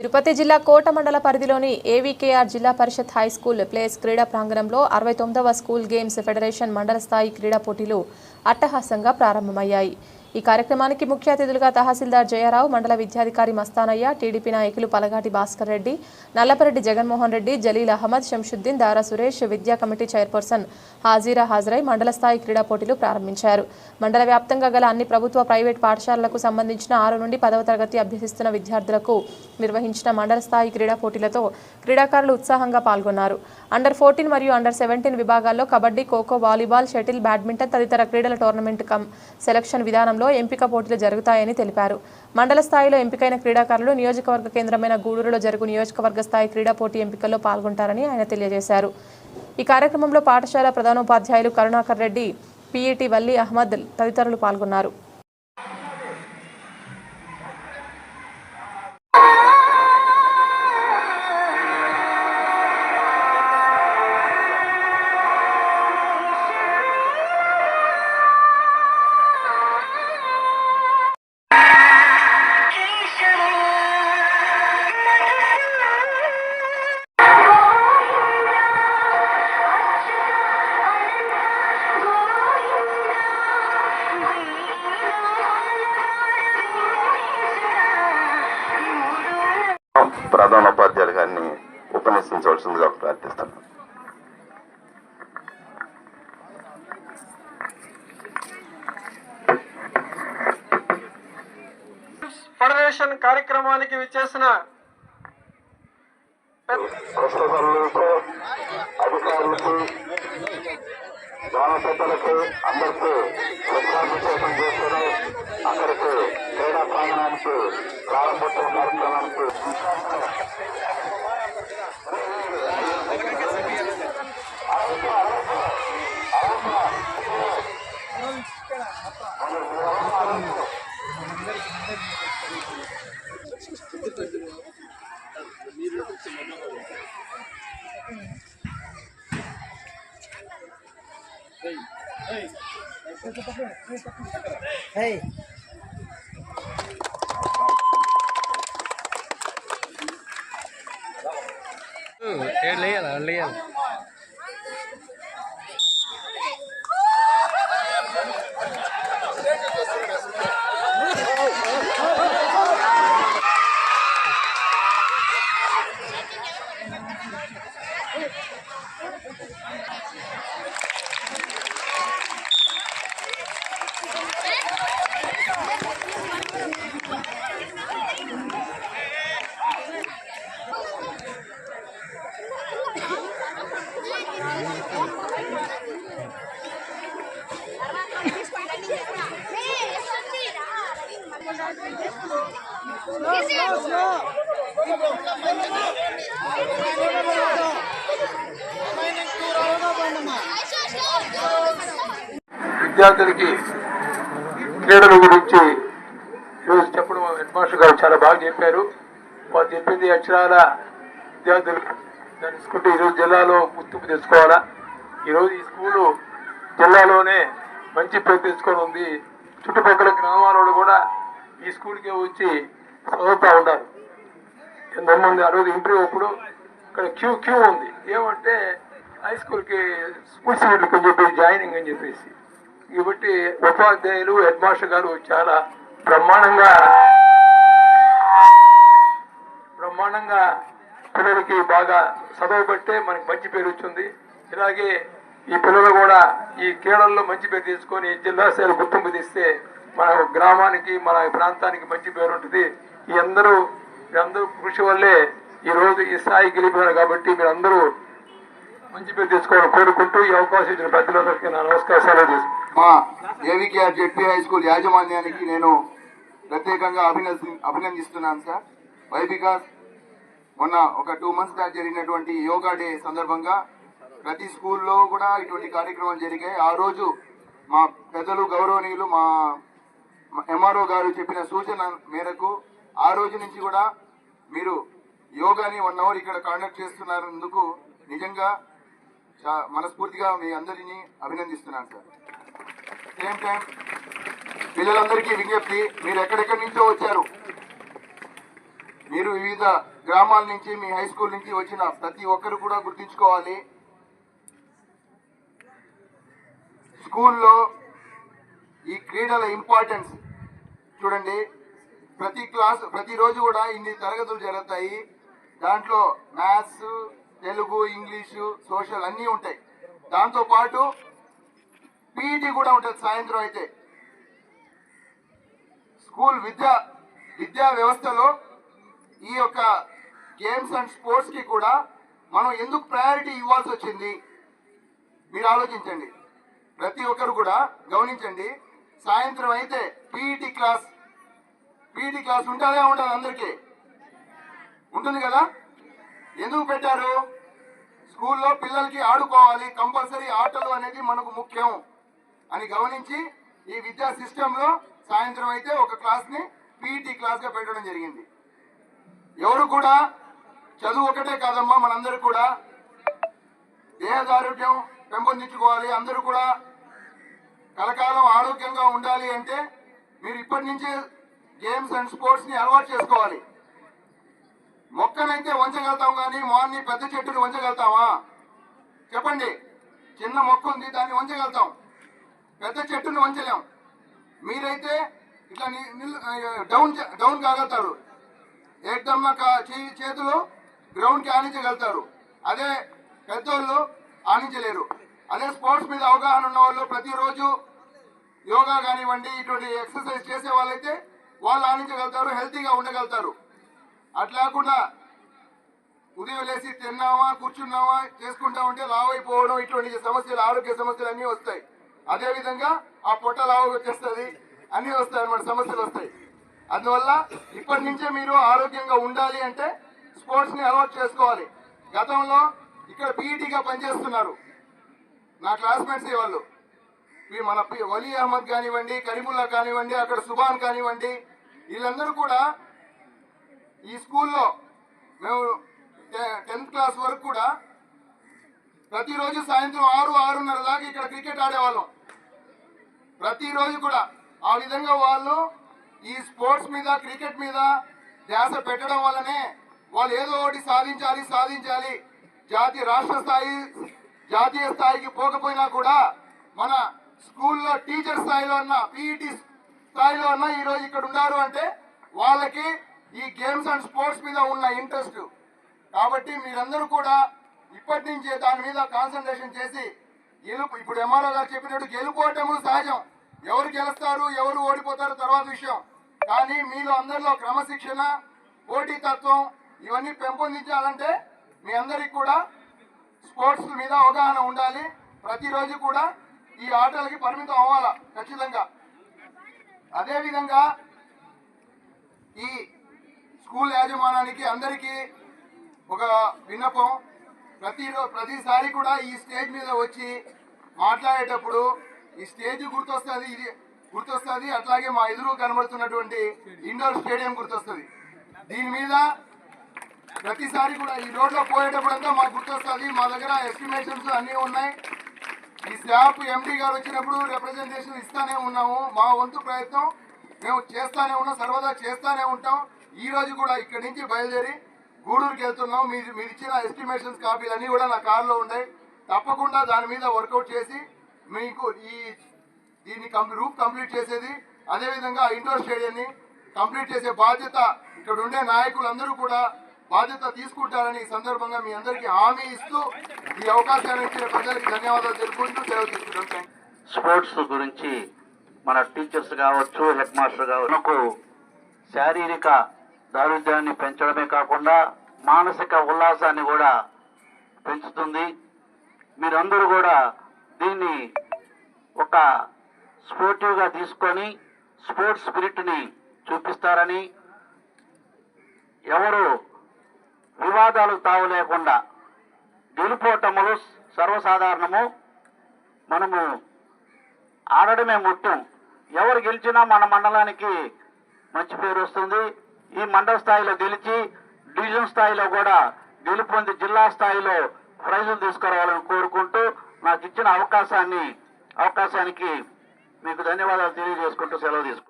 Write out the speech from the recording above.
తిరుపతి జిల్లా కోట మండల పరిధిలోని ఏవీకేఆర్ జిల్లా పరిషత్ హై స్కూల్ ప్లేస్ క్రీడా ప్రాంగణంలో అరవై తొమ్మిదవ స్కూల్ గేమ్స్ ఫెడరేషన్ మండల స్థాయి క్రీడా పోటీలు అట్టహాసంగా ప్రారంభమయ్యాయి. ఈ కార్యక్రమానికి ముఖ్య అతిథులుగా తహసీల్దార్ జయరావు మండల విద్యాధికారి మస్తానయ్య టీడీపీ నాయకులు పలగాటి భాస్కర్ రెడ్డి నల్లపరెడ్డి జగన్మోహన్ రెడ్డి జలీల్ అహ్మద్ షంషుద్దీన్ దారా సురేష్ విద్యా కమిటీ చైర్పర్సన్ హాజీరా హాజరై మండల స్థాయి క్రీడా పోటీలు ప్రారంభించారు. మండల వ్యాప్తంగా గల అన్ని ప్రభుత్వ ప్రైవేట్ పాఠశాలలకు సంబంధించిన ఆరు నుండి పదవ తరగతి అభ్యసిస్తున్న విద్యార్థులకు నిర్వహించిన మండల స్థాయి క్రీడా పోటీలతో క్రీడాకారులు ఉత్సాహంగా పాల్గొన్నారు. అండర్ ఫోర్టీన్ మరియు అండర్ సెవెంటీన్ విభాగాల్లో kabaddi kho-kho volleyball shuttle badminton తదితర క్రీడల టోర్నమెంట్ కమ్ సెలక్షన్ విధానం విధానంలో ఎంపిక పోటీలు జరుగుతాయని తెలిపారు. మండల స్థాయిలో ఎంపికైన క్రీడాకారులు నియోజకవర్గ కేంద్రమైన గూడూరులో జరుగు నియోజకవర్గ స్థాయి క్రీడా పోటీ ఎంపికల్లో పాల్గొంటారని ఆయన తెలియజేశారు. ఈ కార్యక్రమంలో పాఠశాల ప్రధానోపాధ్యాయులు కరుణాకర్ రెడ్డి పీఈటీ వల్లి అహ్మద్ తదితరులు పాల్గొన్నారు. ఉపన్యసించవలసిందిగా ప్రార్థిస్తాను. ఫెడరేషన్ కార్యక్రమానికి విచ్చేసిన అధికారులకు అందరికీ విశ్రాంతిచేతం చేస్తూనే అక్కడికి క్రీడా ప్రాంగణానికి ప్రారంభోత్సవ కార్యక్రమానికి Hey. Ừ, cái lia là lia. No, no. విద్యార్థులకి క్రీడల గురించి ఈరోజు చెప్పడం హెడ్ మాస్టర్ గారు చాలా బాగా చెప్పారు. వారు చెప్పింది అక్షరాల విద్యార్థులు తెలుసుకుంటే ఈరోజు జిల్లాలో గుర్తింపు తెచ్చుకోవాలా. ఈరోజు ఈ స్కూలు జిల్లాలోనే మంచి పేరు తెచ్చుకొని ఉంది. చుట్టుపక్కల గ్రామాలలో వాళ్ళు కూడా ఈ స్కూల్కే వచ్చి చదువుతూ ఉన్నారు. ఎంతమంది ఆ రోజు ఇంటర్వ్యూ అప్పుడు ఇక్కడ క్యూ క్యూ ఉంది. ఏమంటే హై స్కూల్కి స్కూల్ సీట్లకు అని చెప్పి జాయినింగ్ అని చెప్పేసి. కాబట్టి ఉపాధ్యాయులు హెడ్ మాస్టర్ గారు చాలా బ్రహ్మాండంగా బ్రహ్మాండంగా పిల్లలకి బాగా చదవబట్టే మనకి మంచి పేరు వచ్చింది. ఇలాగే ఈ పిల్లలు కూడా ఈ క్రీడల్లో మంచి పేరు తీసుకొని జిల్లా స్థాయిలో గుర్తింపు తీస్తే మన గ్రామానికి మన ప్రాంతానికి మంచి పేరు ఉంటుంది. ఈ అందరూ మీరందరూ కృషి వల్లే ఈ రోజు ఈ స్థాయి గెలిపారు కాబట్టి మీరందరూ మంచి పేరు తీసుకోవాలని కోరుకుంటూ ఈ అవకాశం ఇచ్చిన పెద్దలందరికీ నా నమస్కారాలు మా ఏవికేఆర్ జెడ్పీ హై స్కూల్ యాజమాన్యానికి నేను ప్రత్యేకంగా అభినంది అభినందిస్తున్నాను సార్. వై బికాస్ మొన్న ఒక టూ మంత్స్ బ్యాక్ జరిగినటువంటి యోగా డే సందర్భంగా ప్రతి స్కూల్లో కూడా ఇటువంటి కార్యక్రమాలు జరిగాయి. ఆ రోజు మా పెద్దలు గౌరవనీయులు మా ఎంఆర్ఓ గారు చెప్పిన సూచన మేరకు ఆ రోజు నుంచి కూడా మీరు యోగాని వన్ అవర్ ఇక్కడ కండక్ట్ చేస్తున్నందుకు నిజంగా చా- మనస్ఫూర్తిగా మీ అందరినీ అభినందిస్తున్నాను సార్ సేమ్ టైం పిల్లలందరికీ విజ్ఞప్తి మీరు ఎక్కడెక్కడి నుంచో వచ్చారు? మీరు వివిధ గ్రామాల నుంచి మీ హై స్కూల్ నుంచి వచ్చిన ప్రతి ఒక్కరు కూడా గుర్తించుకోవాలి. స్కూల్లో ఈ క్రీడల ఇంపార్టెన్స్ చూడండి. ప్రతి క్లాస్ ప్రతిరోజు కూడా ఇన్ని తరగతులు జరుగుతాయి. దాంట్లో మ్యాథ్స్ తెలుగు ఇంగ్లీషు సోషల్ అన్నీ ఉంటాయి. దాంతో పాటు పీఈటీ కూడా ఉంటుంది సాయంత్రం అయితే. స్కూల్ విద్యా విద్యా వ్యవస్థలో ఈ యొక్క గేమ్స్ అండ్ స్పోర్ట్స్కి కూడా మనం ఎందుకు ప్రయారిటీ ఇవ్వాల్సి వచ్చింది? మీరు ఆలోచించండి. ప్రతి ఒక్కరు కూడా గమనించండి. సాయంత్రం అయితే పీఈటీ క్లాస్ పీటీ క్లాస్ ఉంటుందే? ఉండదు అందరికీ. ఉంటుంది కదా? ఎందుకు పెట్టారు? స్కూల్లో పిల్లలకి ఆడుకోవాలి కంపల్సరీ ఆటలు అనేది మనకు ముఖ్యం అని గమనించి ఈ విద్యా సిస్టంలో సాయంత్రం అయితే ఒక క్లాస్ని పీఈటీ క్లాస్గా పెట్టడం జరిగింది. ఎవరు కూడా చదువు ఒకటే కాదమ్మా మనందరూ కూడా దేహదారుఢ్యం పెంపొందించుకోవాలి అందరూ కూడా కలకాలం ఆరోగ్యంగా ఉండాలి అంటే మీరు ఇప్పటి నుంచే గేమ్స్ అండ్ స్పోర్ట్స్ని అలవాటు చేసుకోవాలి. మొక్కనైతే వంచగలుగుతాం కానీ మార్నింగ్ పెద్ద చెట్టుని వంచగలుగుతామా? చెప్పండి. చిన్న మొక్క ఉంది దాన్ని వంచగలుగుతాం. పెద్ద చెట్టుని వంచలేం. మీరైతే ఇట్లా డౌన్ చే- డౌన్ కాగలుగుతారు. ఏకదమ్మ కా- చే- చేతులు గ్రౌండ్కి ఆనించగలుగుతారు. అదే పెద్దోళ్ళు ఆనించలేరు. అదే స్పోర్ట్స్ మీద అవగాహన ఉన్న వాళ్ళు ప్రతిరోజు యోగా కానివ్వండి ఇటువంటి ఎక్సర్సైజ్ చేసే వాళ్ళైతే వాళ్ళు ఆనించగలుగుతారు హెల్తీగా ఉండగలుగుతారు. అట్లాకుండా ఉదయం లేచి తిన్నామా కూర్చున్నామా చేసుకుంటా ఉంటే లావు అయిపోవడం ఇటువంటి సమస్యలు ఆరోగ్య సమస్యలు అన్నీ వస్తాయి. అదేవిధంగా ఆ పొట్ట లావు వచ్చేస్తుంది అన్నీ వస్తాయి అన్నమాట సమస్యలు వస్తాయి. అందువల్ల ఇప్పటి నుంచే మీరు ఆరోగ్యంగా ఉండాలి అంటే స్పోర్ట్స్ని అలవాటు చేసుకోవాలి. గతంలో ఇక్కడ పీఈటీగా పనిచేస్తున్నారు. నా క్లాస్మేట్స్ వాళ్ళు? ఈ మన వలీ అహ్మద్ కానివ్వండి కరీముల్లా కానివ్వండి అక్కడ సుభాన్ కానివ్వండి వీళ్ళందరూ కూడా ఈ స్కూల్లో మేము టె- టెన్త్ క్లాస్ వరకు కూడా ప్రతిరోజు సాయంత్రం ఆరు ఆరున్నర దాకా ఇక్కడ క్రికెట్ ఆడేవాళ్ళం. ప్రతిరోజు కూడా ఆ విధంగా వాళ్ళు ఈ స్పోర్ట్స్ మీద క్రికెట్ మీద ధ్యాస పెట్టడం వల్లనే వాళ్ళు ఏదో ఒకటి సాధించాలి సాధించాలి. జాతీయ రాష్ట్ర స్థాయి జాతీయ స్థాయికి పోకపోయినా కూడా మన స్కూల్లో టీచర్ స్థాయిలో ఉన్న పీఈటీ స్థాయిలో ఉన్న ఈరోజు ఇక్కడ ఉన్నారు అంటే వాళ్ళకి ఈ గేమ్స్ అండ్ స్పోర్ట్స్ మీద ఉన్న ఇంట్రెస్ట్. కాబట్టి మీరందరూ కూడా ఇప్పటి నుంచే దాని మీద కాన్సన్ట్రేషన్ చేసి గెలుపు ఇప్పుడు ఎంఆర్ఓ గారు చెప్పినట్టు గెలుపోవటములు సహజం. ఎవరు గెలుస్తారు ఎవరు ఓడిపోతారు తర్వాత విషయం. కానీ మీలో అందరిలో క్రమశిక్షణ పోటీతత్వం ఇవన్నీ పెంపొందించాలంటే మీ అందరికి కూడా స్పోర్ట్స్ మీద అవగాహన ఉండాలి. ప్రతిరోజు కూడా ఈ ఆటలకి పరిమితం అవ్వాలా? ఖచ్చితంగా. అదేవిధంగా ఈ స్కూల్ యాజమానానికి అందరికీ ఒక విన్నపం. ప్రతి ప్రతిసారి కూడా ఈ స్టేజ్ మీద వచ్చి మాట్లాడేటప్పుడు ఈ స్టేజ్ గుర్తొస్తుంది ఇది గుర్తొస్తుంది. అట్లాగే మా ఎదురు కనబడుతున్నటువంటి ఇండోర్ స్టేడియం గుర్తొస్తుంది. దీని మీద ప్రతిసారి కూడా ఈ రోడ్లో పోయేటప్పుడంతా మాకు గుర్తొస్తుంది. మా దగ్గర ఎస్టిమేషన్స్ అన్నీ ఉన్నాయి. ఈ స్టాఫ్ ఎండి గారు వచ్చినప్పుడు రిప్రజెంటేషన్ ఇస్తానే ఉన్నాము. మా వంతు ప్రయత్నం మేము చేస్తానే ఉన్నాం సర్వదా చేస్తానే ఉంటాం. ఈ రోజు కూడా ఇక్కడి నుంచి బయలుదేరి గూడూరుకి వెళ్తున్నాం. మీరు మీరు ఇచ్చిన ఎస్టిమేషన్స్ కాపీలు అన్నీ కూడా నా కారులో ఉన్నాయి. తప్పకుండా దాని మీద వర్కౌట్ చేసి మీకు ఈ దీన్ని రూప్ కంప్లీట్ చేసేది. అదేవిధంగా ఇండోర్ స్టేడియంని కంప్లీట్ చేసే బాధ్యత ఇక్కడ ఉండే నాయకులందరూ కూడా బాధ్యత తీసుకుంటారని ఈ సందర్భంగా మీ అందరికీ హామీ ఇస్తూ ఈ అవకాశాన్ని ఇచ్చిన ప్రజలకు ధన్యవాదాలు తెలుపుకుంటూ సెలవు తీసుకుంటాం. స్పోర్ట్స్ గురించి మన టీచర్స్ కావచ్చు హెడ్ మాస్టర్ కావచ్చు శారీరక దారుద్ర్యాన్ని పెంచడమే కాకుండా మానసిక ఉల్లాసాన్ని కూడా పెంచుతుంది. మీరందరూ కూడా దీన్ని ఒక స్పోర్టివ్గా తీసుకొని స్పోర్ట్స్ స్పిరిట్ని చూపిస్తారని ఎవరు వివాదాలు తావు లేకుండా గెలుపోటములు సర్వసాధారణము. మనము ఆడడమే ముఖ్యం ఎవరు గెలిచినా మన మండలానికి మంచి పేరు వస్తుంది. ఈ మండల స్థాయిలో గెలిచి డివిజన్ స్థాయిలో కూడా గెలుపొంది జిల్లా స్థాయిలో ప్రైజులు తీసుకురావాలని కోరుకుంటూ నాకు ఇచ్చిన అవకాశాన్ని అవకాశానికి మీకు ధన్యవాదాలు తెలియజేసుకుంటూ సెలవు తీసుకుంటాను